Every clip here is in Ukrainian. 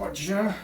Бача.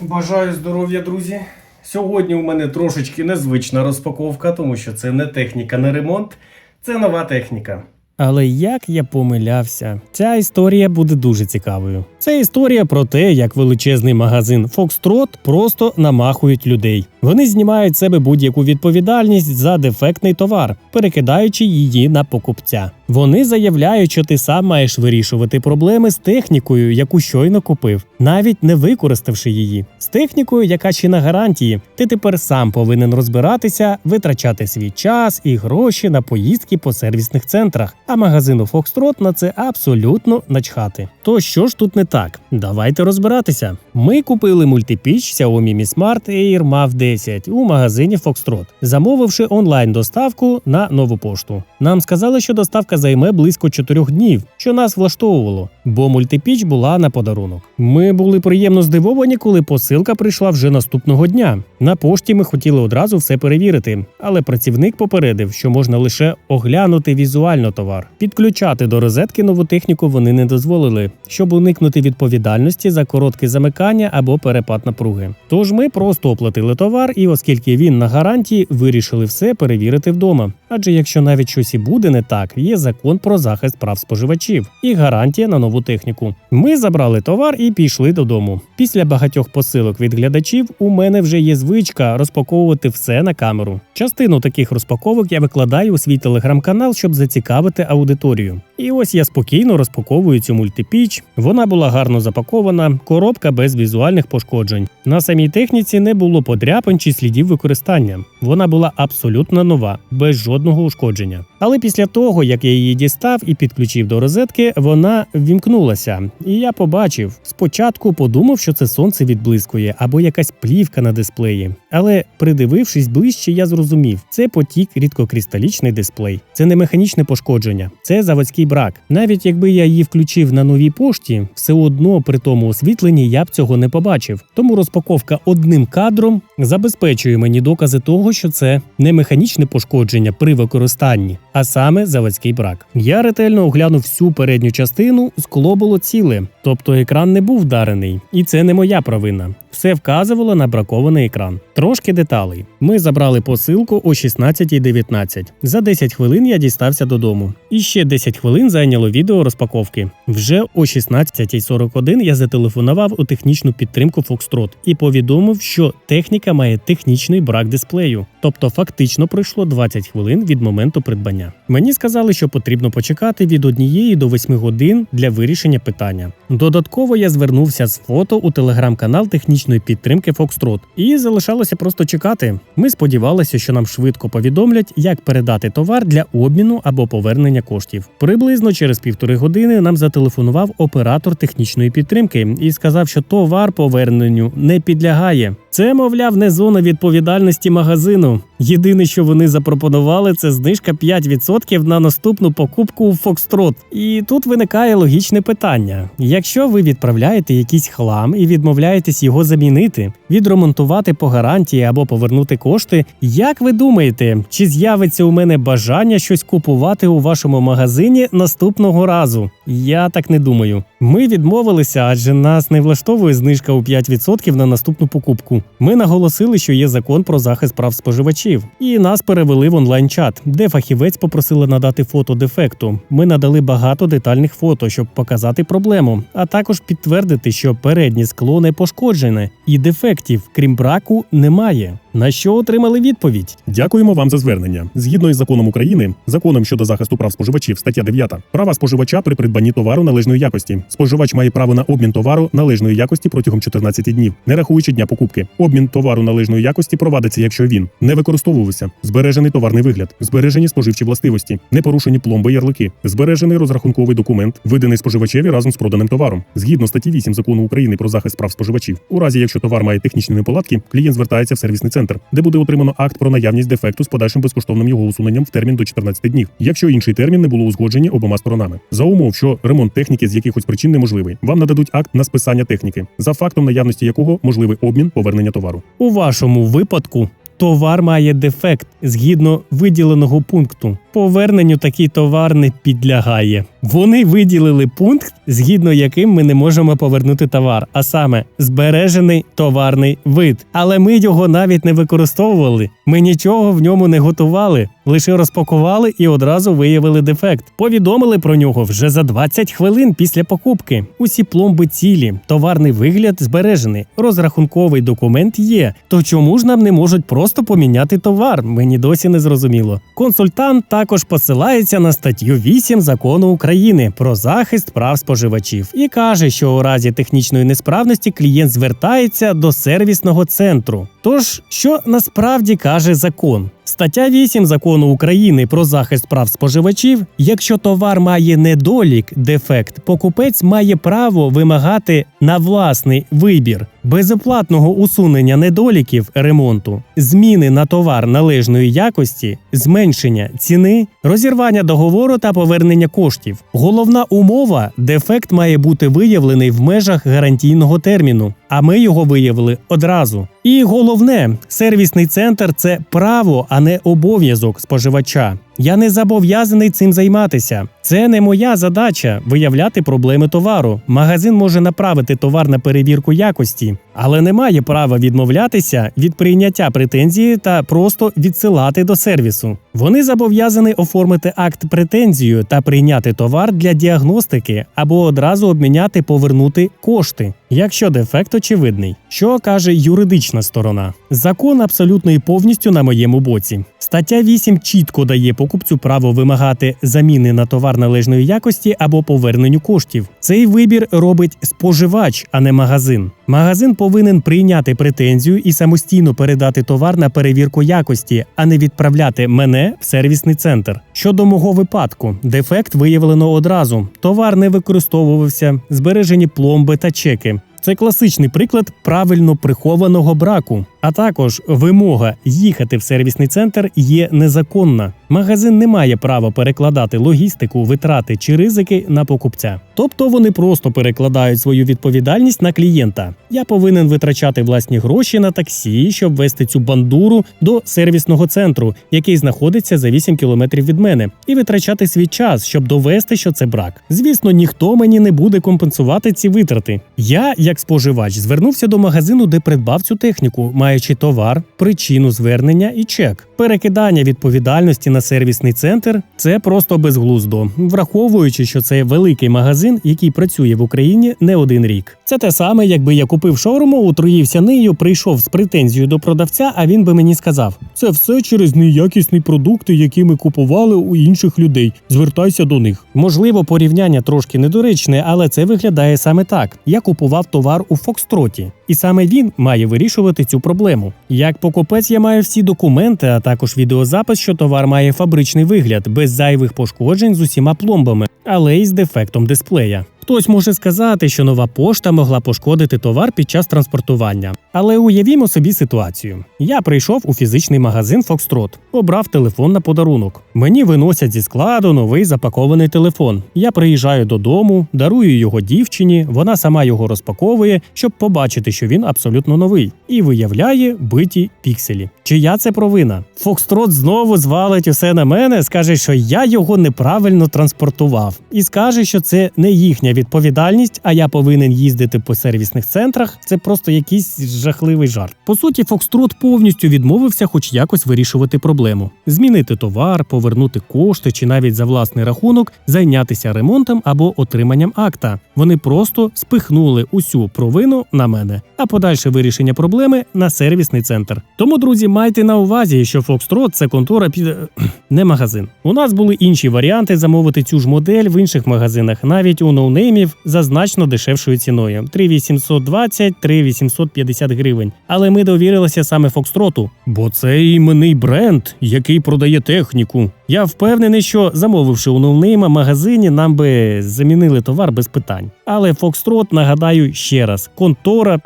Бажаю здоров'я, друзі. Сьогодні у мене трошечки незвична розпаковка, тому що це не техніка, не ремонт, це нова техніка. Але як я помилявся, ця історія буде дуже цікавою. Це історія про те, як величезний магазин Foxtrot просто намахують людей. Вони знімають себе будь-яку відповідальність за дефектний товар, перекидаючи її на покупця. Вони заявляють, що ти сам маєш вирішувати проблеми з технікою, яку щойно купив, навіть не використавши її. З технікою, яка ще на гарантії, ти тепер сам повинен розбиратися, витрачати свій час і гроші на поїздки по сервісних центрах. А магазину Foxtrot на це абсолютно начхати. То що ж тут не так? Давайте розбиратися. Ми купили мультипіч Xiaomi Mi Smart Air MAV 10 у магазині Foxtrot, замовивши онлайн доставку на нову пошту. Нам сказали, що доставка займе близько 4 днів, що нас влаштовувало, бо мультипіч була на подарунок. Ми були приємно здивовані, коли посилка прийшла вже наступного дня. На пошті ми хотіли одразу все перевірити, але працівник попередив, що можна лише оглянути візуально товар. Підключати до розетки нову техніку вони не дозволили, щоб уникнути відповідальності за коротке замикання або перепад напруги. Тож ми просто оплатили товар, і оскільки він на гарантії, вирішили все перевірити вдома. Адже якщо навіть щось і буде не так, є закон про захист прав споживачів і гарантія на нову техніку. Ми забрали товар і пішли додому. Після багатьох посилок від глядачів у мене вже є звичка розпаковувати все на камеру. Частину таких розпаковок я викладаю у свій телеграм-канал, щоб зацікавити аудиторію. І ось я спокійно розпаковую цю мультипіч. Вона була гарно запакована, коробка без візуальних пошкоджень. На самій техніці не було подряпин чи слідів використання. Вона була абсолютно нова, без жодного ушкодження. Але після того, як я її дістав і підключив до розетки, вона ввімкнулася. І я побачив. Спочатку подумав, що це сонце відблискує або якась плівка на дисплеї. Але придивившись ближче, я зрозумів, це потік рідкокристалічний дисплей. Це не механічне пошкодження, це заводський брак. Навіть якби я її включив на новій пошті, все одно при тому освітленні я б цього не побачив. Тому розпаковка одним кадром забезпечує мені докази того, що це не механічне пошкодження при використанні, а саме заводський брак. Я ретельно оглянув всю передню частину, скло було ціле, тобто екран не був вдарений, і це не моя провина. Все вказувало на бракований екран. Трошки деталей. Ми забрали посилку о 16.19. За 10 хвилин я дістався додому. І ще 10 хвилин зайняло відео розпаковки. Вже о 16.41 я зателефонував у технічну підтримку Foxtrot і повідомив, що техніка має технічний брак дисплею. Тобто фактично пройшло 20 хвилин від моменту придбання. Мені сказали, що потрібно почекати від 1 до 8 годин для вирішення питання. Додатково я звернувся з фото у телеграм-канал технічної підтримки Фокстрот, і залишалося просто чекати. Ми сподівалися, що нам швидко повідомлять, як передати товар для обміну або повернення коштів. Приблизно через півтори години нам зателефонував оператор технічної підтримки і сказав, що товар поверненню не підлягає. Це, мовляв, не зона відповідальності магазину. Єдине, що вони запропонували, це знижка 5% на наступну покупку у Foxtrot. І тут виникає логічне питання: якщо ви відправляєте якийсь хлам і відмовляєтесь його замінити, відремонтувати по гарантії або повернути кошти, як ви думаєте, чи з'явиться у мене бажання щось купувати у вашому магазині наступного разу? Я так не думаю. Ми відмовилися, адже нас не влаштовує знижка у 5% на наступну покупку. Ми наголосили, що є закон про захист прав споживачів, і нас перевели в онлайн-чат, де фахівець попросили надати фото дефекту. Ми надали багато детальних фото, щоб показати проблему, а також підтвердити, що переднє скло не пошкоджене, і дефектів, крім браку, немає. На що отримали відповідь? Дякуємо вам за звернення. Згідно із законом України, законом щодо захисту прав споживачів, стаття 9, права споживача при придбанні товару належної якості. Споживач має право на обмін товару належної якості протягом 14 днів, не рахуючи дня покупки. Обмін товару належної якості провадиться, якщо він не використовувався, збережений товарний вигляд, збережені споживчі властивості, не порушені пломби ярлики, збережений розрахунковий документ, виданий споживачеві разом з проданим товаром. Згідно статті 8 закону України про захист прав споживачів. У разі, якщо товар має технічні неполадки, клієнт звертається в сервісний центр, де буде отримано акт про наявність дефекту з подальшим безкоштовним його усуненням в термін до 14 днів, якщо інший термін не було узгоджені обома сторонами. За умов, що ремонт техніки з якихось причин неможливий, вам нададуть акт на списання техніки, за фактом наявності якого можливий обмін повернення товару. У вашому випадку товар має дефект згідно виділеного пункту. Поверненню такий товар не підлягає. Вони виділили пункт, згідно яким ми не можемо повернути товар, а саме збережений товарний вид. Але ми його навіть не використовували. Ми нічого в ньому не готували, лише розпакували і одразу виявили дефект. Повідомили про нього вже за 20 хвилин після покупки. Усі пломби цілі, товарний вигляд збережений, розрахунковий документ є. То чому ж нам не можуть просто поміняти товар? Мені досі не зрозуміло. Консультант також посилається на статтю 8 закону України про захист прав споживачів і каже, що у разі технічної несправності клієнт звертається до сервісного центру. Тож, що насправді каже закон? Стаття 8 закону України про захист прав споживачів: якщо товар має недолік, дефект, покупець має право вимагати на власний вибір безоплатного усунення недоліків ремонту, зміни на товар належної якості, зменшення ціни, розірвання договору та повернення коштів. Головна умова дефект має бути виявлений в межах гарантійного терміну, а ми його виявили одразу. І головне, сервісний центр це право, а не обов'язок споживача. Я не зобов'язаний цим займатися. Це не моя задача виявляти проблеми товару. Магазин може направити товар на перевірку якості, але не має права відмовлятися від прийняття претензії та просто відсилати до сервісу. Вони зобов'язані оформити акт претензію та прийняти товар для діагностики або одразу обміняти повернути кошти. Якщо дефект очевидний, що каже юридична сторона, закон абсолютно і повністю на моєму боці. Стаття 8 чітко дає покупцю право вимагати заміни на товар належної якості або поверненню коштів. Цей вибір робить споживач, а не магазин. Магазин повинен прийняти претензію і самостійно передати товар на перевірку якості, а не відправляти мене в сервісний центр. Щодо мого випадку, дефект виявлено одразу. Товар не використовувався, збережені пломби та чеки. Це класичний приклад правильно прихованого браку. А також вимога їхати в сервісний центр є незаконна. Магазин не має права перекладати логістику, витрати чи ризики на покупця. Тобто вони просто перекладають свою відповідальність на клієнта. Я повинен витрачати власні гроші на таксі, щоб вести цю бандуру до сервісного центру, який знаходиться за 8 кілометрів від мене, і витрачати свій час, щоб довести, що це брак. Звісно, ніхто мені не буде компенсувати ці витрати. Я, як споживач, звернувся до магазину, де придбав цю техніку, маючи товар, причину звернення і чек. Перекидання відповідальності на сервісний центр це просто безглуздо, враховуючи, що це великий магазин, який працює в Україні не один рік. Це те саме, якби я купив шаурму, отруївся нею, прийшов з претензією до продавця, а він би мені сказав: це все через неякісні продукти, які ми купували у інших людей. Звертайся до них. Можливо, порівняння трошки недоречне, але це виглядає саме так. Я купував товар у Фокстроті, і саме він має вирішувати цю проблему. Як покупець, я маю всі документи, а також відеозапис, що товар має фабричний вигляд без зайвих пошкоджень з усіма пломбами, але й з дефектом дисплея. Хтось може сказати, що нова пошта могла пошкодити товар під час транспортування. Але уявімо собі ситуацію: я прийшов у фізичний магазин Фокстрот, обрав телефон на подарунок. Мені виносять зі складу новий запакований телефон. Я приїжджаю додому, дарую його дівчині, вона сама його розпаковує, щоб побачити, що він абсолютно новий, і виявляє биті пікселі. Чия це провина? Фокстрот знову звалить усе на мене, скаже, що я його неправильно транспортував, і скаже, що це не їхня відповідальність, а я повинен їздити по сервісних центрах. Це просто якийсь жахливий жарт. По суті, Фокстрот повністю відмовився, хоч якось вирішувати проблему: змінити товар, повернути кошти чи навіть за власний рахунок зайнятися ремонтом або отриманням акта. Вони просто спихнули усю провину на мене, а подальше вирішення проблеми на сервісний центр. Тому, друзі, майте на увазі, що Фокстрот це контора під не магазин. У нас були інші варіанти замовити цю ж модель в інших магазинах, навіть у ноунеймів за значно дешевшою ціною 3820, 3850 гривень. Але ми довірилися саме Фокстроту, бо це іменний бренд, який продає техніку. Я впевнений, що замовивши у ноунейма магазині, нам би замінили товар без питань. Але Фокстрот, нагадаю ще раз, контора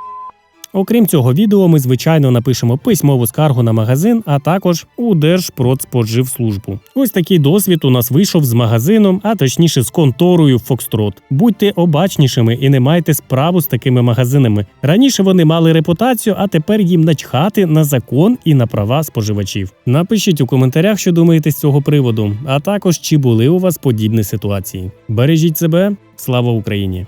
Окрім цього відео, ми звичайно напишемо письмову скаргу на магазин, а також у Держпродспоживслужбу. Ось такий досвід у нас вийшов з магазином, а точніше з конторою Фокстрот. Будьте обачнішими і не майте справу з такими магазинами. Раніше вони мали репутацію, а тепер їм начхати на закон і на права споживачів. Напишіть у коментарях, що думаєте з цього приводу, а також чи були у вас подібні ситуації. Бережіть себе, слава Україні!